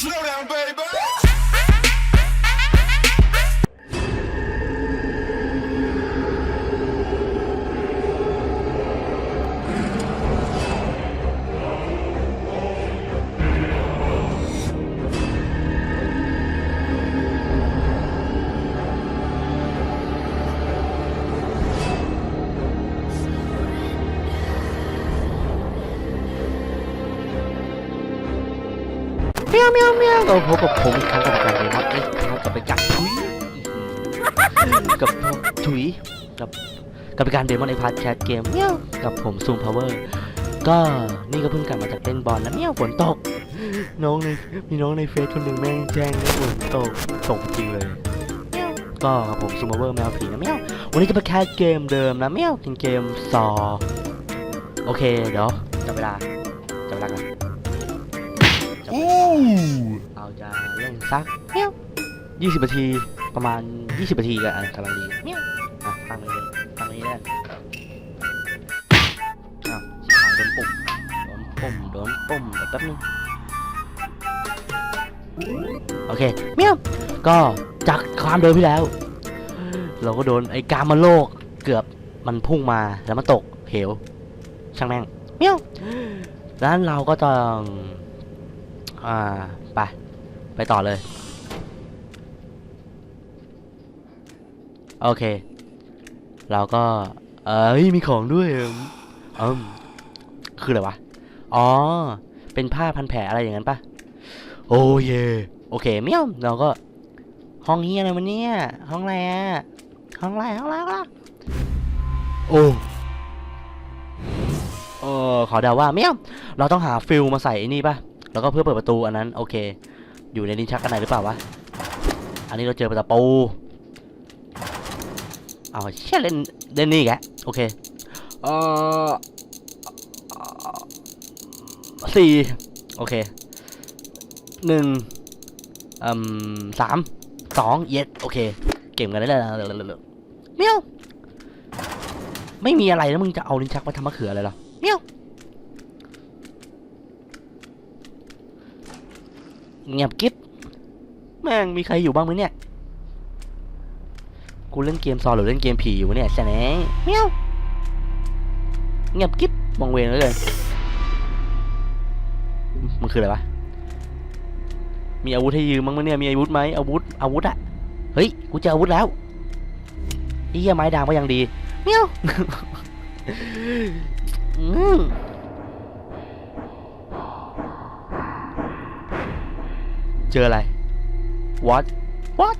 Slow down, baby. เมียวเมียวเมียวเราพบกับผมอีกครั้งกับการเดมอนเอ็กซ์ครับกับไปกัดถุยกับถุยกับกับการเดมอนไอพาร์ทแคสเกมเมียวกับผมซูมพาวเวอร์ก็นี่ก็เพิ่งกลับมาจากเล่นบอลนะเมียวฝนตก น้องในมีน้องในเฟซคนหนึ่งแม่งแจ้งว่าฝนตกตกจริงเลยเมียวก็กับผมซูมพาวเวอร์แมวผีนะเมียววันนี้จะไปแคสเกมเดิมนะเมียวเป็นเกมซอโอเคเดี๋ยวจับเวลา เวลาเราจะเล่นสักเมี้ยวยี่สิบนาทีประมาณยี่สิบนาทีกันกำลังดีเมี้ยวอะตั้งเลยตั้งเลยแล้วอ้าวชิบหายโดนปุ่มโดนปุ่มโดนปุ่มเดี๋ยวแป๊บนึงโอเคเมี้ยวก็จากความเดิมที่แล้ว เราก็โดนไอ้กามาโลกเกือบมันพุ่งมาแล้วมันตกเหวช่างแม่งเมี้ยวดังนั้นเราก็ต้อง อ่า ไป ไปต่อเลย โอเค เราก็ เอ้ย มีของด้วยเอิ่มอืมคืออะไรวะ อ๋อ เป็นผ้าพันแผลอะไรอย่างนั้นปะโอ้เย โอเคเมี่ยมเราก็ ห้องเฮียอะไรมันเนี่ย ห้องอะไรอะห้องอะไรห้องอะไรห้องอะไรโอ้เออขอเดาว่าเมี่ยมเราต้องหาฟิลมาใส่อนี่ปะ แล้วก็เพื่อเปิดประตูอันนั้นโอเค อยู่ในลิ้นชักกันไหนหรือเปล่าวะ อันนี้เราเจอประตูเอาเชี่ยเล่นเล่นนี่แกโอเคเออสี่โอเคหนึ่งอืมสามสองเย็ดโอเค เก็บกันได้แล้วเมียวไม่มีอะไรแล้วมึงจะเอาลิ้นชักมาทำมะเขืออะไรหรอ เงียบกิ๊บแม่งมีใครอยู่บ้างไหมเนี่ยกูเล่นเกมซอลหรือเล่นเกมผีอยู่เนี่ยแสนเมียวเงียบกิ๊บมองเวงเลยมันคืออะไรวะมีอาวุธให้ยืมบ้างไหมเนี่ยมีอาวุธไหมอาวุธอาวุธอะเฮ้ยกูเจออาวุธแล้วไอ้เหี้ยไม้ด่างก็ยังดีเมียว อืม เจออะไร what what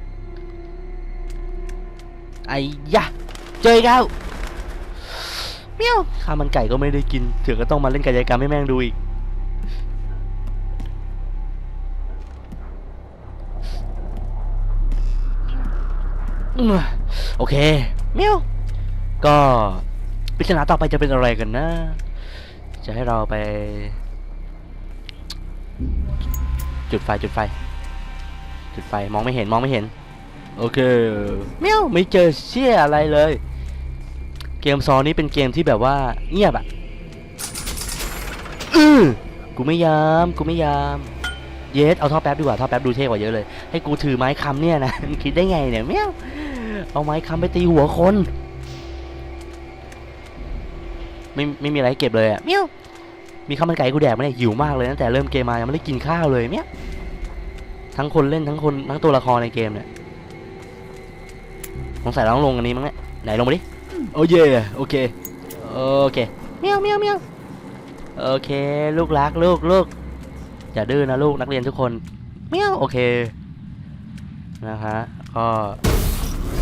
ไอ้ยะ เจออีกแล้วเมียวข้ามันไก่ก็ไม่ได้กินเถื่อก็ต้องมาเล่นกายกรรมให้แม่งดูอีก โอเคเมียวก็ปริศนาต่อไปจะเป็นอะไรกันนะ จะให้เราไป จุดไฟจุดไฟ จุดไฟมองไม่เห็นมองไม่เห็น โอเคเมียวไม่เจอเชี่ยอะไรเลย เกมซอนี้เป็นเกมที่แบบว่าเงียบอะอือกูไม่ยามกูไม่ยามเยสเอาท่อแป๊บดีกว่าท่อแป๊บดูเท่กว่าเยอะเลย ให้กูถือไม้ค้ำเนี่ยนะมึงคิดได้ไงเนี่ยเมียวเอาไม้ค้ำไปตีหัวคน ไม่ไม่มีอะไรให้เก็บเลยอะเมียว มีข้าวมันไก่ให้กูแดกไหมเนี่ยหิวมากเลยตั้งแต่เริ่มเกมมายังไม่ได้กินข้าวเลยเมียวทั้งคนเล่นทั้งคนทั้งตัวละครในเกมเนี่ยสงสัยเราต้องลงอันนี้มั้งเนี่ยไหนลงมาดิโอ้เย่โอเคโอเคเมียวเมียวเมียวโอเค ลูกรักลูกลูกอย่าดื้อนะลูกนักเรียนทุกคนเมียวโอเคนะคะก็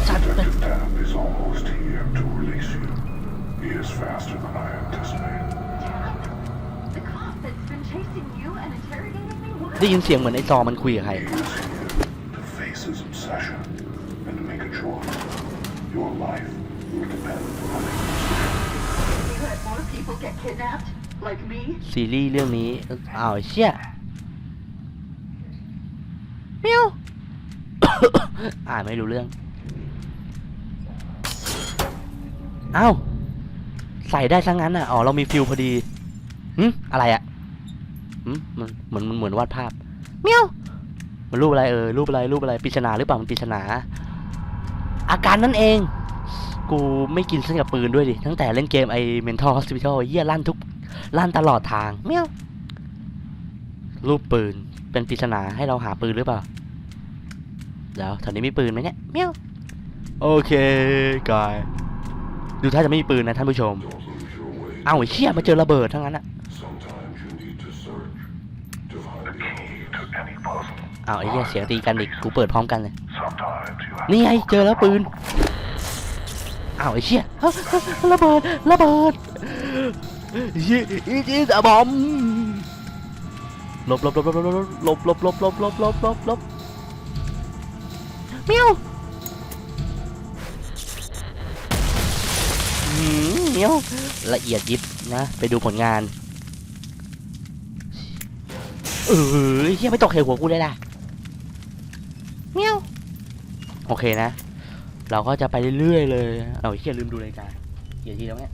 จัดไป ได้ยินเสียงเหมือนไอ้ซอมันคุยกับใคร He is here to face his obsession and to make a choice. Your life will depend on it. You had more people get kidnapped? Like me? ซีรีส์เรื่องนี้อ้าวไอ้เชี่ยเมียวอ่านไม่รู้เรื่อง อ้าว ใส่ได้ซะงั้นอะ อ๋อ เรามีฟิลพอดีหึอะไรอะหึ มันเหมือนมันเหมือนวาดภาพเมียวมันรูปอะไรเออรูปอะไรรูปอะไรปริศนาหรือเปล่ามันปริศนา อาการนั่นเอง กูไม่กินเส้นกับปืนด้วยดิตั้งแต่เล่นเกมไอ้ Mental Hospital เยี่ยลั่นทุกลั่นตลอดทางเมียวรูปปืนเป็นปริศนาให้เราหาปืนหรือเปล่าเดี๋ยวแถวนี้มีปืนไหมเนี่ยเมียวโอเคกายดูถ้าจะไม่มีปืนนะท่านผู้ชม Don't lose your way. เอ้าไอ้เชี่ยมาเจอระเบิดทั้งนั้นอะ อ้าวไอ้เหี้ยเสียงตีกันอีกกูเปิดพร้อมกันเลย Sometimes you have นี่ไงเจอแล้วปืนอ้าวไอ้เชี่ยฮะฮะระเบิดระเบิดยี่อีจีอะบอมหลบหลบหลบหลบหลบหลบหลบหลบหลบหลบหลบหลบหลบเมียวหืมเมียวละเอียดยิบนะ ไปดูผลงาน เออเฮียไม่ตกเหวหัวกูเลยล่ะ เมียวโอเคนะ เราก็จะไปเรื่อยๆเลยเอาเฮียลืมดูรายการกี่นาทีแล้วเนี่ย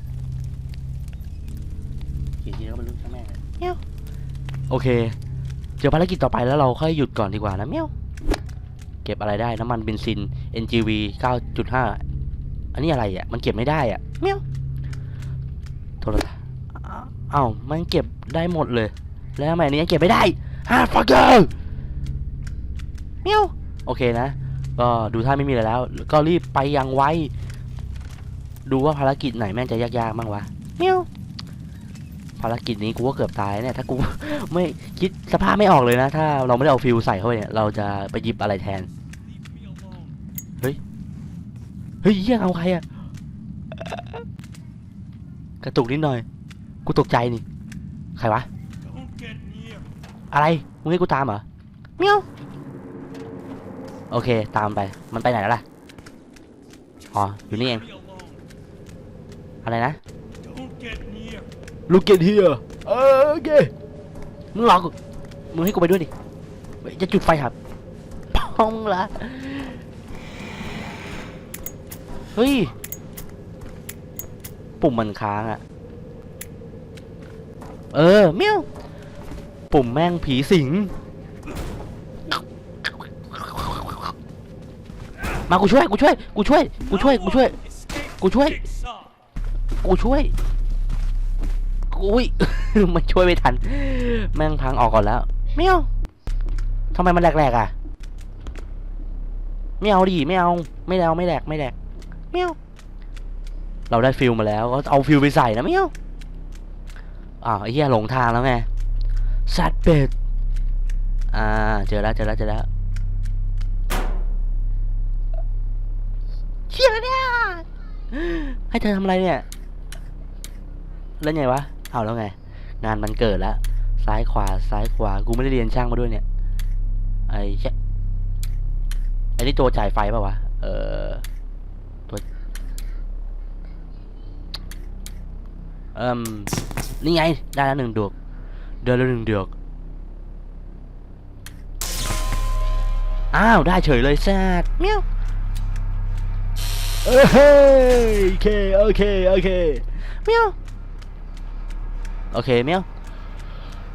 กี่นาทีแล้วมันลืมช่างแม่งเลยเมียวโอเค เจอภารกิจต่อไปแล้วเราค่อยหยุดก่อนดีกว่านะเมียวเก็บอะไรได้น้ำมันเบนซิน NGV 9.5 อันนี้อะไรอะ มันเก็บไม่ได้อะเมียวโทรศัพท์อ้าวมันเก็บได้หมดเลย แล้วทำไมอันนี้ยังเก็บไม่ได้ฮะฟักเกอร์เมียว โอเคนะ ก็ดูถ้าไม่มีอะไรแล้ว ก็รีบไปยังไว้ ดูว่าภารกิจไหนแม่งจะยากๆบ้างวะเมียวภารกิจนี้กูก็เกือบตายเนี่ย ถ้ากูไม่คิดสภาพไม่ออกเลยนะ ถ้าเราไม่ได้เอาฟิวใส่เข้าไปเนี่ย เราจะไปหยิบอะไรแทน เฮ้ย เฮ้ยเยี่ยงเอาใครอะกระตุกนิดหน่อย กูตกใจนี่ ใครวะ อะไร มึงให้กูตามเหรอเมียว โอเค ตามไป มันไปไหนแล้วล่ะ อ๋อ อยู่นี่เอง Me alone. อะไรนะ Don't get near. Look at here เออโอเค มึงหลอกกูมึงให้กูไปด้วยดิเฮ้ยจะจุดไฟครับพองละ เฮ้ย ปุ่มมันค้างอะเออ เมียว ปุ่มแม่งผีสิง มากูช่วยกูช่วยกูช่วยกูช่วยกูช่วย Escape Cô chú ơi. Jigsaw. กูช่วยอุ้ยมันช่วยไม่ทัน แม่งพังออกก่อนแล้วไม่เอาทำไมมันแหลกๆอะไม่เอาดิไม่เอาไม่เอาไม่แหลกไม่แหลกไม่เอาเราได้ฟิลมาแล้วก็เอาฟิลไปใส่นะไม่เอาอ้าวไอ้เหี้ยหลงทางแล้วไงสัตว์เป็ดอ่าเจอแล้วเจอแล้วเจอแล้วเชี่ยเนี่ย ให้เธอทำอะไรเนี่ย แล้วไงวะ เอาแล้วไง งานมันเกิดแล้ว ซ้ายขวา ซ้ายขวา กูไม่ได้เรียนช่างมาด้วยเนี่ย ไอ้เช่ไอ้นี่ตัวจ่ายไฟป่าวะ เออตัวเอ่มนี่ไง ได้แล้วหนึ่งดวก เดือนละหนึ่งดวก อ้าว ได้เฉยเลยแซดเมี้ยว เอ้ยโอเคโอเคโอเคเมียวโอเคเมียว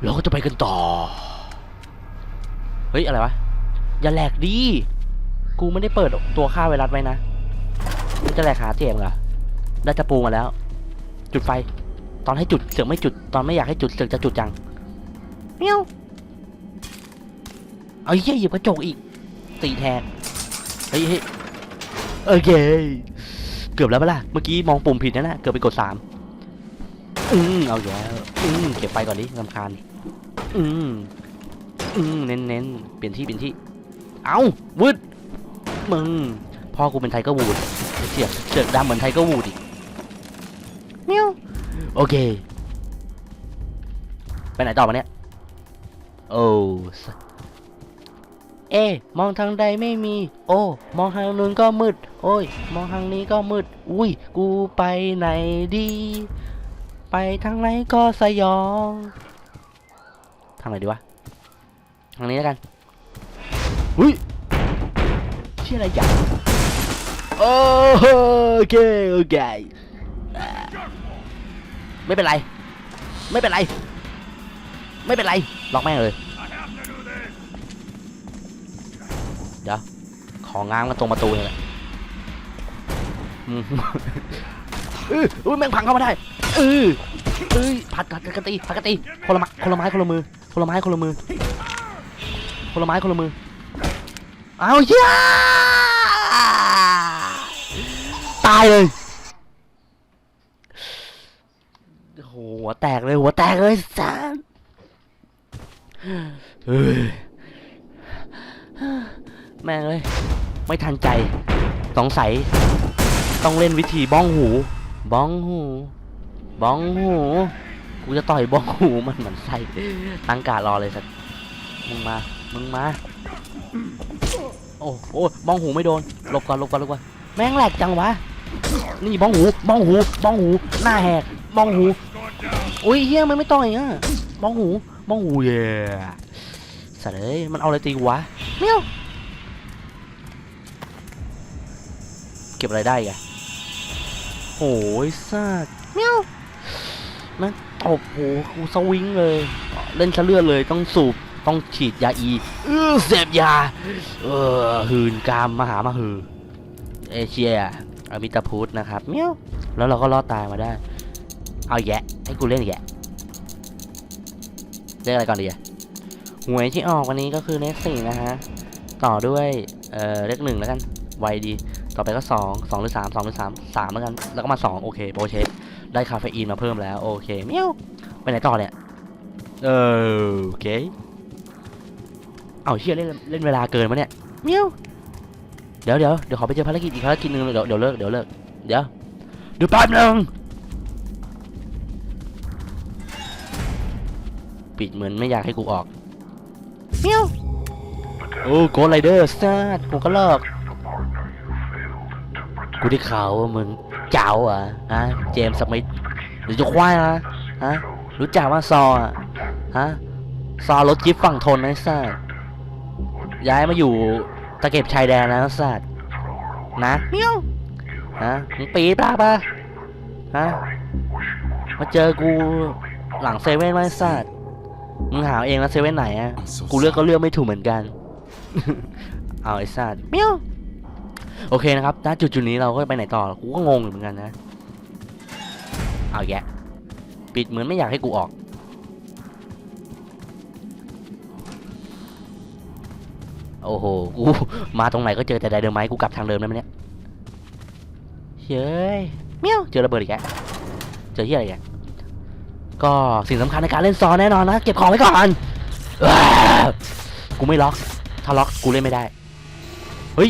เราก็จะไปกันต่อ เฮ้ย อะไรวะ อย่าแหลกดิ กูไม่ได้เปิดตัวฆ่าไวรัสไว้นะมันจะแหลกหาเจมส์เหรอ ได้ตะปูมาแล้ว จุดไฟ ตอนให้จุดเสือกไม่จุด ตอนไม่อยากให้จุดเสือกจะจุดจังเมียวเอาไอ้เหี้ยหยิบกระจกอีกตีแทนเฮ้ยเฮ้ย โอเค เกือบแล้วปะล่ะ เมื่อกี้มองปุ่มผิดนะนะเกือบไปกดสามอืมเอาอยู่แล้วอืมเก็บไปก่อนดิลำคาญอืมอืมเน้นเน้นๆเปลี่ยนที่เปลี่ยนที่ เอาวืดมึงพ่อกูเป็นไทเกอร์วูดเสียบเสือกดำเหมือนไทเกอร์วูดอีกเมียวโอเค ไปไหนต่อมาเนี่ย โอ้ เอ๊ะมองทางใดไม่มี โอ้มองทางนู้นก็มืด โอ้ย มองทางนี้ก็มืด อุ้ย กูไปไหนดี ไปทางไหนก็สยอง ทางไหนดีวะ ทางนี้แล้วกัน อุ้ยเชี่ยอะไรอย่างโอเค โอเคอ่าไม่เป็นไร ไม่เป็นไร ไม่เป็นไรล็อกแม่งเลย ของง้างมันตรงประตูเลยแหละอืมเอออุ้ยแม่งพังเข้ามาได้เออเอ้ยผัดกัดกันตีผัดกันตีคนละไม้คนละไม้คนละมือคนละไม้คนละมือคนละไม้คนละมือเอาเหี้ยตายเลยโหหัวแตกเลยหัวแตกเลยสามเฮ้ย แม่งเลย ไม่ทันใจ สงสัย ต้องเล่นวิธีบ้องหู บ้องหู บ้องหู กูจะต่อยบ้องหูมันเหมือนไส้ตั้งการรอเลยสักมึงมา มึงมา โอ้โอ้บ้องหูไม่โดน หลบก่อน หลบก่อนหลบก่อน แม่งแหลกจังวะ นี่บ้องหู บ้องหู บ้องหู หน้าแหก บ้องหู อุ้ยเฮียมันไม่ต่อยอะบ้องหู บ้องหูเย่สัตว์เอ้ยมันเอาอะไรตีวะเมียว เก็บอะไรได้อีกอะโอ้ยสัตว์เมียวแม่งตบโหกูสวิงเลย เล่นซะเลือดเลยต้องสูบต้องฉีดยาอีเออเสพยา เออหืนกามมหามาหือ เอเชียอมิตาพุทธนะครับเมียวแล้วเราก็รอดตายมาได้ เอาอีกแยะ ให้กูเล่นอีกแยะเรียกอะไรก่อนดีอะหวยที่ออกวันนี้ก็คือเลขสี่นะฮะ ต่อด้วย เอ่อ เลขหนึ่งแล้วกัน ไวดี ต่อไปก็สองสองหรือสามสองหรือสามสามแล้วกัน แล้วก็มาสองโอเคโปรเชคได้คาเฟอีนมาเพิ่มแล้ว โอเคเมียวไปไหนต่อเนี่ย เออโอเค เอาเชี่ยเล่นเล่นเวลาเกินมาเนี่ยเมียวเดี๋ยวเดี๋ยวเดี๋ยวขอไปเจอภารกิจอีกภารกิจหนึ่งเดี๋ยวเดี๋ยวเลิกเดี๋ยวเลิกเดี๋ยวเดี๋ยวแป๊บหนึงปิดเหมือนไม่อยากให้กูออกเมียวโอ้โกไรเดอร์สตาร์กูก็เลิก กูได้ข่าวว่ามึงเจ้าอะฮะเจมส์สมิธหรือจะควายนะฮะรู้จักว่าซออะฮะซอรถจิ๊บฝั่งทนนะไอ้สัสย้ายมาอยู่ตะเก็บชายแดนนะไอ้สัสนะเมียวฮะมึงปีดปะปะฮะมาเจอกูหลังเซเว่นไหมไอ้สัสมึงหาเอาเองนะเซเว่นไหนอะกูเลือกก็เลือกไม่ถูกเหมือนกัน เอาไอ้สัสเมียว โอเคนะครับณจุดจุดๆนี้เราก็ไปไหนต่อ กูก็งงอยู่เหมือนกันนะ เอาแยะ ปิดเหมือนไม่อยากให้กูออก โอ้โห กูมาตรงไหนก็เจอแต่ไดเดอร์ไมต์กูกลับทางเดิมได้ไหมเนี่ยเฮ้ยเมียว เจอระเบิดอีกแกเจอที่อะไรอีกแกก็สิ่งสำคัญในการเล่นซอนแน่นอนนะ เก็บของไว้ก่อน กูไม่ล็อก ถ้าล็อกกูเล่นไม่ได้ เฮ้ย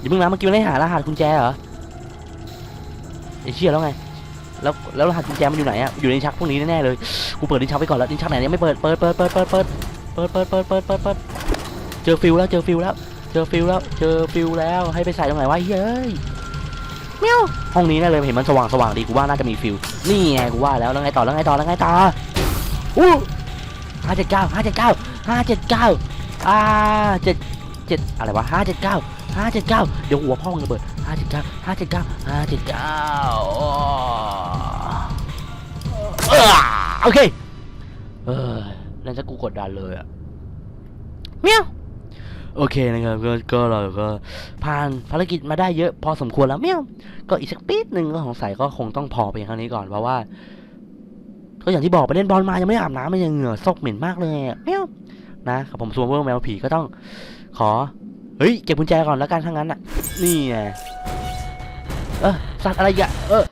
อย่าเพิ่งนะเมื่อกี้มันได้หารหัสกุญแจเหรอไอ้เชี่ยแล้วไง แล้วแล้วรหัสกุญแจมันอยู่ไหนอะอยู่ในชักพวกนี้แน่ๆเลยกูเปิดลิ้นชักไปก่อนแล้วลิ้นชักไหนยังไม่เปิดเปิดเปิดเปิดเปิดเปิดเปิดเปิดเปิดเปิดเปิดเปิดเจอฟิลแล้วเจอฟิลแล้ว เจอฟิลแล้วเจอฟิลแล้วให้ไปใส่ตรงไหนวะเฮ้ยเมียวห้องนี้แน่เลยเห็นมันสว่างสว่างดีกูว่าน่าจะมีฟิลนี่ไงกูว่าแล้วแล้วไงต่อแล้วไงต่อแล้วไงต่ออู้ห้าเจ็ดเก้าห้าเจ็ดเก้าห้าเจ็ดเก้าอ่าเจ็ดเจ็ดอะไรวะห้าเจ็ดเก้า ห้าเจ็ดเก้าเดี๋ยวหัวพ่อมึงระเบิดห้าเจ็ดเก้าห้าเจ็ดเก้าห้าเจ็ดเก้าโอเค เออนั่นจะกูกดดันเลยอะเมียวโอเคนะครับก็ก็เราก็ผ่านภารกิจมาได้เยอะพอสมควรแล้วเมียวก็อีกสักปีดหนึ่งก็สงสัยก็คงต้องพอเพียงเท่านี้ก่อนเพราะว่า ก็อย่างที่บอกไปเล่นบอลมายังไม่อาบน้ำมันยังเหงื่อซกเหม็นมากเลยเมียวนะครับผมซูเปอร์แมวผีก็ต้องขอ เฮ้ยเก็บกุญแจก่อนแล้วกันทั้างนั้นอะ นี่ไง เออสัตว์อะไรอีกอะ เออ